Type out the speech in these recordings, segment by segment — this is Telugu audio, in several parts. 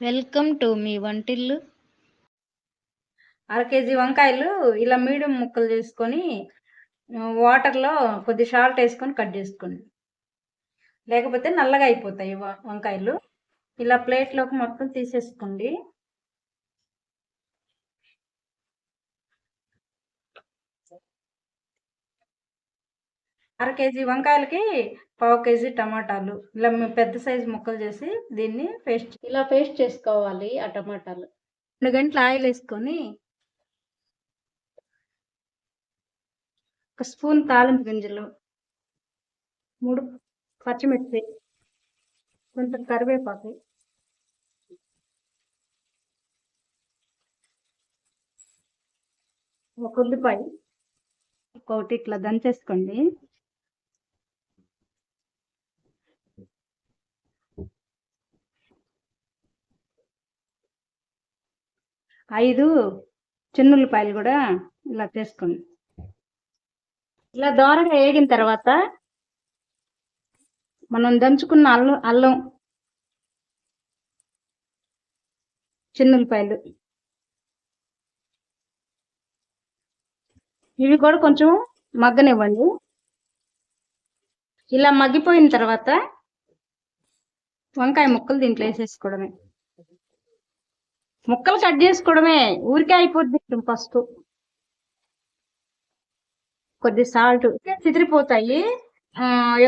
వెల్కమ్ టు మీ వంటిల్లు. అర కేజీ వంకాయలు ఇలా మీడియం ముక్కలు చేసుకొని వాటర్లో కొద్ది షాల్ట్ వేసుకొని కట్ చేసుకోండి. లేకపోతే నల్లగా అయిపోతాయి వంకాయలు. ఇలా ప్లేట్లోకి మొత్తం తీసేసుకోండి. అర కేజీ వంకాయలకి పావు కేజీ టమాటాలు. ఇలా మేము పెద్ద సైజు ముక్కలు చేసి దీన్ని పేస్ట్ ఇలా పేస్ట్ చేసుకోవాలి ఆ టమాటాలు. రెండు గంటలు ఆయిల్ వేసుకొని ఒక స్పూన్ తాలింపు గింజలు మూడు పచ్చిమిర్చి కొంచెం కరివేపాకు ఒక ఉల్లిపాయ ఒకటి ఇట్లా దంచేసుకోండి. ఐదు చిన్నుల్లిపాయలు కూడా ఇలా చేసుకోండి ఇలా దోరగా వేగిన తర్వాత మనం దంచుకున్న అల్లం అల్లం చిన్నులపాయలు. ఇవి కూడా కొంచెం మగ్గనివ్వండి. ఇలా మగ్గిపోయిన తర్వాత వంకాయ ముక్కలు దీంట్లో వేసేసుకోవడమే. ముక్కలు కట్ చేసుకోవడమే. ఊరికే అయిపోద్ది ఫస్ట్. కొద్ది సాల్ట్. చిదిరిపోతాయి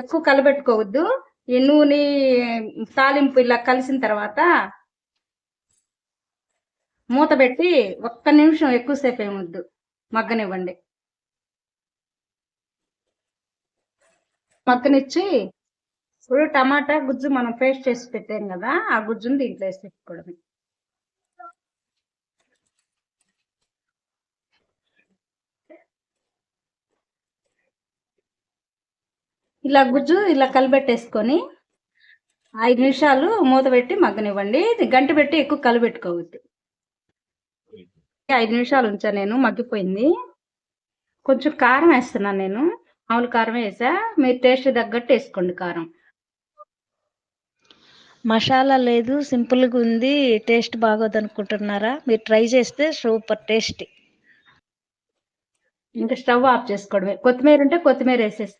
ఎక్కువ కలబెట్టుకోవద్దు. ఈ నూనె తాలింపు ఇలా కలిసిన తర్వాత మూత పెట్టి ఒక్క నిమిషం ఎక్కువసేపు ఏమొద్దు. మగ్గనివ్వండి. మగ్గనిచ్చి ఇప్పుడు టమాటా గుజ్జు మనం పేస్ట్ చేసి పెట్టాం కదా ఆ గుజ్జుని దీంట్లో వేసి పెట్టుకోవడమే. ఇలా గుజ్జు ఇలా కలిపెట్టేసుకొని ఐదు నిమిషాలు మూత పెట్టి మగ్గనివ్వండి. ఇది గంట పెట్టి ఎక్కువ కలిపెట్టుకోవద్దు ఐదు నిమిషాలు ఉంచా నేను మగ్గిపోయింది. కొంచెం కారం వేస్తున్నాను నేను. మామూలు కారం వేసా. మీరు టేస్ట్ తగ్గట్టు వేసుకోండి కారం. మసాలా లేదు సింపుల్గా ఉంది. టేస్ట్ బాగోదు అనుకుంటున్నారా మీరు ట్రై చేస్తే సూపర్ టేస్టీ. ఇంకా స్టవ్ ఆఫ్ చేసుకోవడమే. కొత్తిమీర ఉంటే కొత్తిమీర వేసేసి